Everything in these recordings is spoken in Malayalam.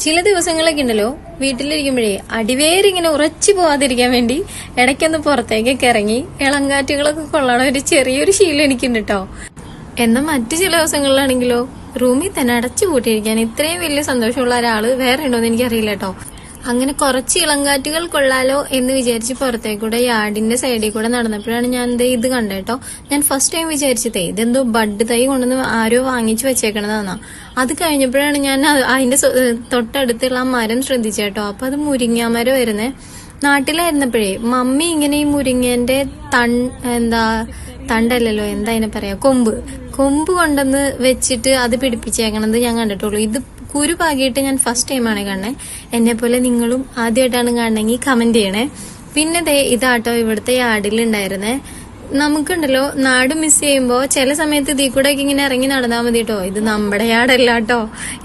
ചില ദിവസങ്ങളൊക്കെ ഉണ്ടല്ലോ വീട്ടിലിരിക്കുമ്പോഴേ അടിവേരിങ്ങനെ ഉറച്ചു പോവാതിരിക്കാൻ വേണ്ടി ഇടയ്ക്കൊന്ന് പുറത്തേക്കൊക്കെ ഇറങ്ങി ഇളങ്കാറ്റുകളൊക്കെ കൊള്ളണ ഒരു ചെറിയൊരു ശീലം എനിക്കുണ്ട് കേട്ടോ എന്നാൽ മറ്റു ചില ദിവസങ്ങളിലാണെങ്കിലോ റൂമിൽ തന്നെ അടച്ചു പൂട്ടിയിരിക്കാൻ ഇത്രയും വലിയ സന്തോഷമുള്ള ഒരാൾ വേറെ ഉണ്ടോ എന്ന് എനിക്കറിയില്ല കേട്ടോ. അങ്ങനെ കുറച്ച് ഇളങ്കാറ്റുകൾ കൊള്ളാലോ എന്ന് വിചാരിച്ച് പുറത്തേക്കൂടെ യാർഡിന്റെ സൈഡിൽ കൂടെ നടന്നപ്പോഴാണ് ഞാൻ ദേ ഇത് കണ്ടേട്ടോ ഞാൻ ഫസ്റ്റ് ടൈം വിചാരിച്ചതേ ഇതെന്തോ ബഡ് തൈ കൊണ്ടുവന്ന് ആരോ വാങ്ങിച്ചു വെച്ചേക്കണതാന്നാ. അത് കഴിഞ്ഞപ്പോഴാണ് ഞാൻ അതിന്റെ തൊട്ടടുത്തുള്ള ആ മരം ശ്രദ്ധിച്ചേട്ടോ അപ്പൊ അത് മുരിങ്ങാ മരം വരുന്നേ നാട്ടിലായിരുന്നപ്പോഴേ മമ്മി ഇങ്ങനെ ഈ മുരിങ്ങന്റെ തൺ എന്താ തണ്ടല്ലല്ലോ എന്താ അതിനെ പറയാ കൊമ്പ്. കൊമ്പ് കൊണ്ടുവന്ന് വെച്ചിട്ട് അത് പിടിപ്പിച്ചേക്കണത് ഞാൻ കണ്ടിട്ടുള്ളൂ. ഇത് കുരു ഞാൻ ഫസ്റ്റ് ടൈമാണ് കാണണേ. എന്നെ പോലെ നിങ്ങളും ആദ്യമായിട്ടാണ് കാണണമെങ്കിൽ കമന്റ് ചെയ്യണേ. പിന്നെ ദേ ഇതാട്ടോ ഇവിടുത്തെ ആടിലുണ്ടായിരുന്നേ നമുക്കുണ്ടല്ലോ നാട് മിസ് ചെയ്യുമ്പോൾ ചില സമയത്ത് ഇതിൽ കൂടെ ഒക്കെ ഇങ്ങനെ ഇറങ്ങി നടന്നാൽ മതി കേട്ടോ ഇത് നമ്മുടെ ആടല്ല കേട്ടോ.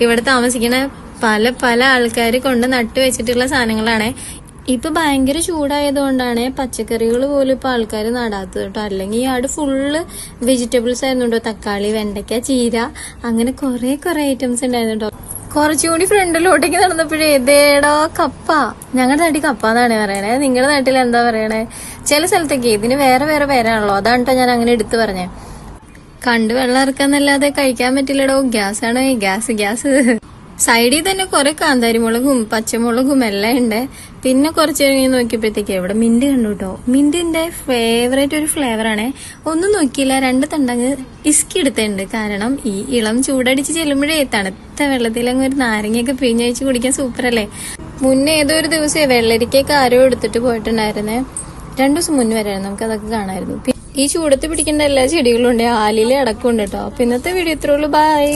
ഇവിടെ താമസിക്കണ പല പല ആൾക്കാർ കൊണ്ട് നട്ടു വെച്ചിട്ടുള്ള സാധനങ്ങളാണ്. ഇപ്പൊ ഭയങ്കര ചൂടായതുകൊണ്ടാണ് പച്ചക്കറികൾ പോലും ഇപ്പൊ ആൾക്കാർ നടാത്തത് കേട്ടോ. അല്ലെങ്കിൽ ഈ ആട് ഫുള്ള് വെജിറ്റബിൾസ് ആയിരുന്നു കേട്ടോ തക്കാളി വെണ്ടയ്ക്ക ചീര അങ്ങനെ കുറെ കുറെ ഐറ്റംസ് ഉണ്ടായിരുന്നു കേട്ടോ. കുറച്ചുകൂടി ഫ്രണ്ടിലോട്ടേക്ക് നടന്നപ്പോഴേ ഇതേടോ കപ്പ. ഞങ്ങളുടെ നാട്ടിൽ കപ്പ എന്നാണ് പറയണേ. നിങ്ങളുടെ നാട്ടിൽ എന്താ പറയണേ? ചില സ്ഥലത്തൊക്കെ ഇതിന് വേറെ വേറെ പേരാണല്ലോ. അതാണ് കേട്ടോ ഞാൻ അങ്ങനെ എടുത്തു പറഞ്ഞേ. കണ്ട് വെള്ളം ഇറക്കാന്നല്ലാതെ കഴിക്കാൻ പറ്റില്ലടോ. ഗ്യാസ് ആണോ ഗ്യാസ് ഗ്യാസ്. സൈഡിൽ തന്നെ കുറെ കാന്താരിമുളകും പച്ചമുളകും എല്ലാം ഉണ്ട്. പിന്നെ കുറച്ച് കഴിഞ്ഞ് നോക്കിയപ്പോഴത്തേക്ക് ഇവിടെ മിന്റ് കണ്ടു കേട്ടോ മിന്റിന്റെ ഫേവറേറ്റ് ഒരു ഫ്ലേവർ ആണ്. ഒന്നും നോക്കിയില്ല. രണ്ട് തണ്ടങ്ങ് ഇസ്കി എടുത്തിട്ടുണ്ട്. കാരണം ഈ ഇളം ചൂടടിച്ച് ചെല്ലുമ്പോഴേ തണുത്ത വെള്ളത്തിൽ അങ്ങ് ഒരു നാരങ്ങയൊക്കെ പിഴിഞ്ഞഴിച്ച് കുടിക്കാൻ സൂപ്പർ അല്ലേ? മുന്നേ ഏതോ ഒരു ദിവസം വെള്ളരിക്കൊക്കെ ആരോ എടുത്തിട്ട് പോയിട്ടുണ്ടായിരുന്നേ. രണ്ടു ദിവസം മുന്നേ വരെയാണ് നമുക്ക് അതൊക്കെ കാണാമായിരുന്നു. ഈ ചൂടത്ത് പിടിക്കേണ്ട എല്ലാ ചെടികളും ഉണ്ട്. ആലിലെ അടക്കമുണ്ട് കേട്ടോ അപ്പൊ ഇന്നത്തെ വീഡിയോ ഇത്രയുള്ളൂ ബൈ